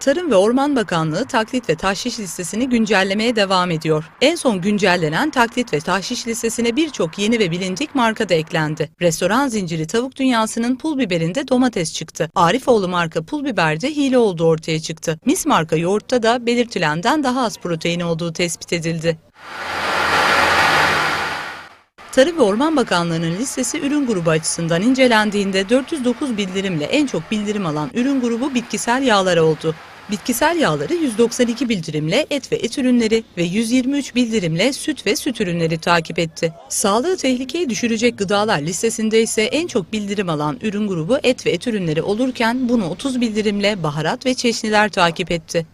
Tarım ve Orman Bakanlığı taklit ve tahşiş listesini güncellemeye devam ediyor. En son güncellenen taklit ve tahşiş listesine birçok yeni ve bilindik marka da eklendi. Restoran zinciri Tavuk Dünyası'nın pul biberinde domates çıktı. Arifoğlu marka pul biberde hile olduğu ortaya çıktı. Mis marka yoğurtta da belirtilenden daha az protein olduğu tespit edildi. Tarım ve Orman Bakanlığı'nın listesi ürün grubu açısından incelendiğinde 409 bildirimle en çok bildirim alan ürün grubu bitkisel yağlar oldu. Bitkisel yağları 192 bildirimle et ve et ürünleri ve 123 bildirimle süt ve süt ürünleri takip etti. Sağlığı tehlikeye düşürecek gıdalar listesinde ise en çok bildirim alan ürün grubu et ve et ürünleri olurken bunu 30 bildirimle baharat ve çeşniler takip etti.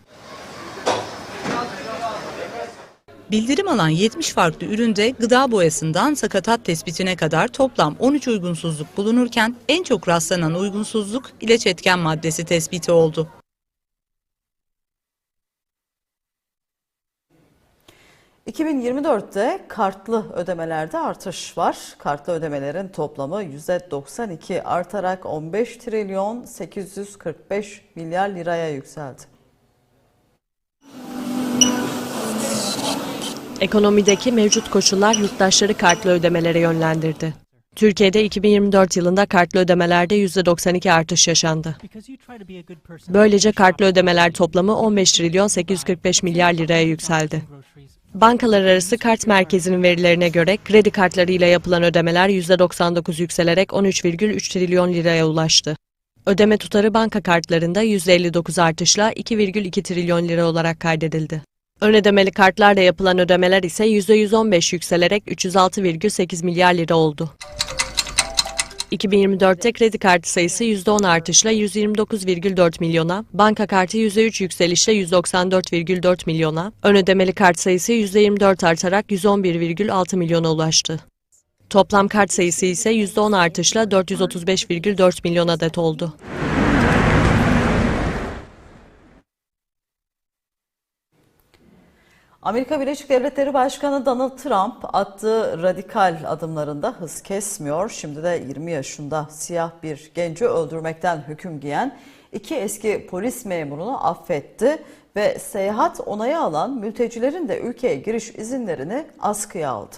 Bildirim alan 70 farklı üründe gıda boyasından sakatat tespitine kadar toplam 13 uygunsuzluk bulunurken en çok rastlanan uygunsuzluk ilaç etken maddesi tespiti oldu. ...2024'te kartlı ödemelerde artış var. Kartlı ödemelerin toplamı %92 artarak 15 trilyon 845 milyar liraya yükseldi. Ekonomideki mevcut koşullar yurttaşları kartlı ödemelere yönlendirdi. Türkiye'de 2024 yılında kartlı ödemelerde %92 artış yaşandı. Böylece kartlı ödemeler toplamı 15 trilyon 845 milyar liraya yükseldi. Bankalar arası kart merkezinin verilerine göre kredi kartlarıyla yapılan ödemeler %99 yükselerek 13,3 trilyon liraya ulaştı. Ödeme tutarı banka kartlarında %59 artışla 2,2 trilyon lira olarak kaydedildi. Ön ödemeli kartlarla yapılan ödemeler ise %115 yükselerek 306,8 milyar lira oldu. 2024'te kredi kartı sayısı %10 artışla 129,4 milyona, banka kartı %3 yükselişle 194,4 milyona, ön ödemeli kart sayısı %24 artarak 111,6 milyona ulaştı. Toplam kart sayısı ise %10 artışla 435,4 milyon adet oldu. Amerika Birleşik Devletleri Başkanı Donald Trump attığı radikal adımlarında hız kesmiyor. Şimdi de 20 yaşında siyah bir genci öldürmekten hüküm giyen iki eski polis memurunu affetti ve seyahat onayı alan mültecilerin de ülkeye giriş izinlerini askıya aldı.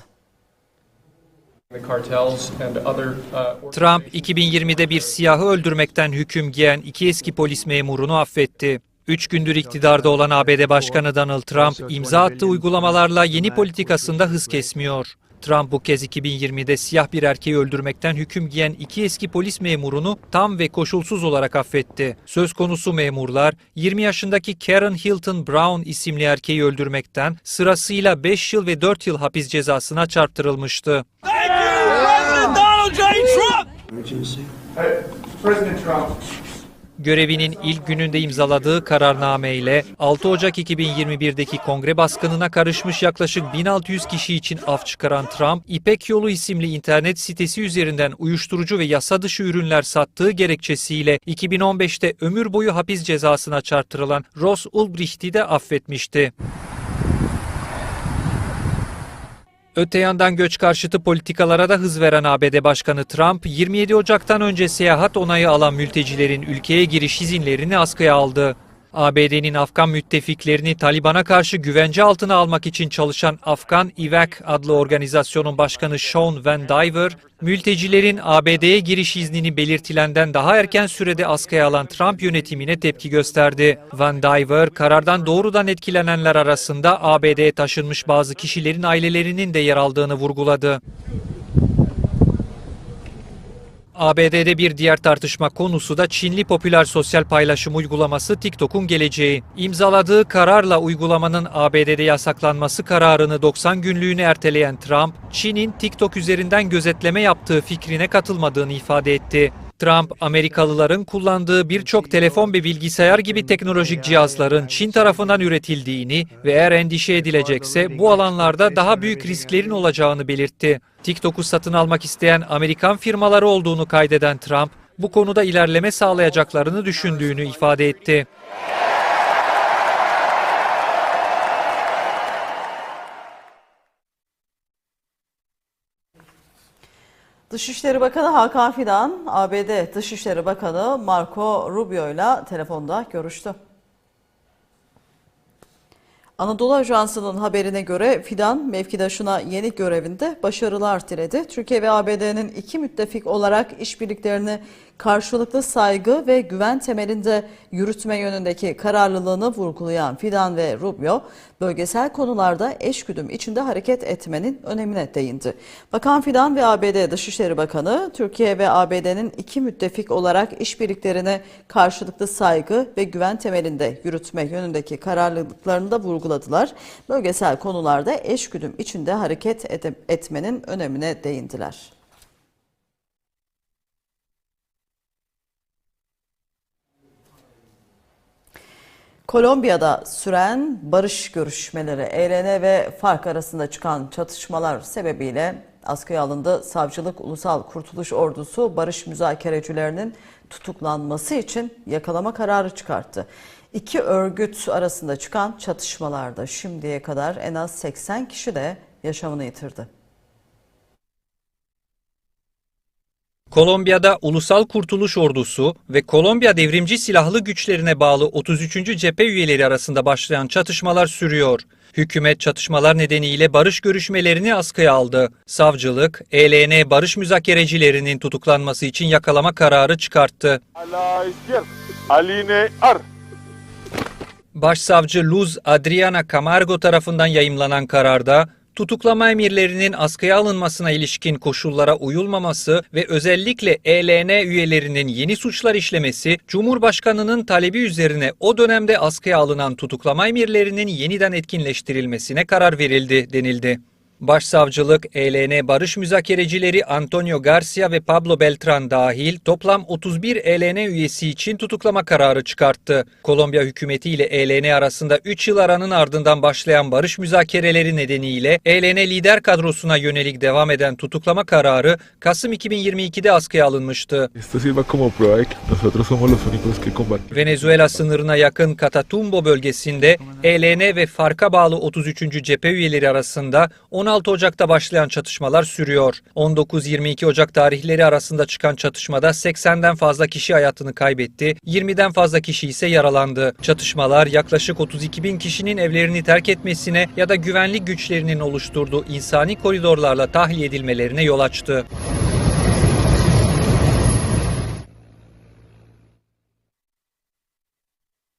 Trump 2020'de bir siyahı öldürmekten hüküm giyen iki eski polis memurunu affetti. Üç gündür iktidarda olan ABD Başkanı Donald Trump imza attığı uygulamalarla yeni politikasında hız kesmiyor. Trump bu kez 2020'de siyah bir erkeği öldürmekten hüküm giyen iki eski polis memurunu tam ve koşulsuz olarak affetti. Söz konusu memurlar 20 yaşındaki Karen Hilton Brown isimli erkeği öldürmekten sırasıyla 5 yıl ve 4 yıl hapis cezasına çarptırılmıştı. President Trump. Görevinin ilk gününde imzaladığı kararname ile 6 Ocak 2021'deki kongre baskınına karışmış yaklaşık 1600 kişi için af çıkaran Trump, İpek Yolu isimli internet sitesi üzerinden uyuşturucu ve yasa dışı ürünler sattığı gerekçesiyle 2015'te ömür boyu hapis cezasına çarptırılan Ross Ulbricht'i de affetmişti. Öte yandan göç karşıtı politikalara da hız veren ABD Başkanı Trump, 27 Ocak'tan önce seyahat onayı alan mültecilerin ülkeye giriş izinlerini askıya aldı. ABD'nin Afgan müttefiklerini Taliban'a karşı güvence altına almak için çalışan Afgan İVAC adlı organizasyonun başkanı Sean Van Diver, mültecilerin ABD'ye giriş iznini belirtilenden daha erken sürede askıya alan Trump yönetimine tepki gösterdi. Van Diver, karardan doğrudan etkilenenler arasında ABD'ye taşınmış bazı kişilerin ailelerinin de yer aldığını vurguladı. ABD'de bir diğer tartışma konusu da Çinli popüler sosyal paylaşım uygulaması TikTok'un geleceği. İmzaladığı kararla uygulamanın ABD'de yasaklanması kararını 90 günlüğüne erteleyen Trump, Çin'in TikTok üzerinden gözetleme yaptığı fikrine katılmadığını ifade etti. Trump, Amerikalıların kullandığı birçok telefon ve bilgisayar gibi teknolojik cihazların Çin tarafından üretildiğini ve eğer endişe edilecekse bu alanlarda daha büyük risklerin olacağını belirtti. TikTok'u satın almak isteyen Amerikan firmaları olduğunu kaydeden Trump, bu konuda ilerleme sağlayacaklarını düşündüğünü ifade etti. Dışişleri Bakanı Hakan Fidan, ABD Dışişleri Bakanı Marco Rubio ile telefonda görüştü. Anadolu Ajansı'nın haberine göre Fidan mevkidaşına yeni görevinde başarılar diledi. Türkiye ve ABD'nin iki müttefik olarak işbirliklerini karşılıklı saygı ve güven temelinde yürütme yönündeki kararlılığını vurgulayan Fidan ve Rubio, bölgesel konularda eşgüdüm içinde hareket etmenin önemine değindi. Bakan Fidan ve ABD Dışişleri Bakanı, Türkiye ve ABD'nin iki müttefik olarak işbirliklerini karşılıklı saygı ve güven temelinde yürütme yönündeki kararlılıklarını da vurguladılar. Bölgesel konularda eşgüdüm içinde hareket etmenin önemine değindiler. Kolombiya'da süren barış görüşmeleri, ELN ve FARC arasında çıkan çatışmalar sebebiyle askıya alındı. Savcılık Ulusal Kurtuluş Ordusu barış müzakerecilerinin tutuklanması için yakalama kararı çıkarttı. İki örgüt arasında çıkan çatışmalarda şimdiye kadar en az 80 kişi de yaşamını yitirdi. Kolombiya'da Ulusal Kurtuluş Ordusu ve Kolombiya Devrimci Silahlı Güçlerine bağlı 33. cephe üyeleri arasında başlayan çatışmalar sürüyor. Hükümet çatışmalar nedeniyle barış görüşmelerini askıya aldı. Savcılık, ELN barış müzakerecilerinin tutuklanması için yakalama kararı çıkarttı. Başsavcı Luz Adriana Camargo tarafından yayımlanan kararda tutuklama emirlerinin askıya alınmasına ilişkin koşullara uyulmaması ve özellikle ELN üyelerinin yeni suçlar işlemesi, Cumhurbaşkanının talebi üzerine o dönemde askıya alınan tutuklama emirlerinin yeniden etkinleştirilmesine karar verildi denildi. Başsavcılık, ELN barış müzakerecileri Antonio Garcia ve Pablo Beltran dahil toplam 31 ELN üyesi için tutuklama kararı çıkarttı. Kolombiya hükümeti ile ELN arasında 3 yıl aranın ardından başlayan barış müzakereleri nedeniyle ELN lider kadrosuna yönelik devam eden tutuklama kararı Kasım 2022'de askıya alınmıştı. Venezuela sınırına yakın Catatumbo bölgesinde ELN ve Fark'a bağlı 33. cephe üyeleri arasında 16 Ocak'ta başlayan çatışmalar sürüyor. 19-22 Ocak tarihleri arasında çıkan çatışmada 80'den fazla kişi hayatını kaybetti, 20'den fazla kişi ise yaralandı. Çatışmalar yaklaşık 32 bin kişinin evlerini terk etmesine ya da güvenlik güçlerinin oluşturduğu insani koridorlarla tahliye edilmelerine yol açtı.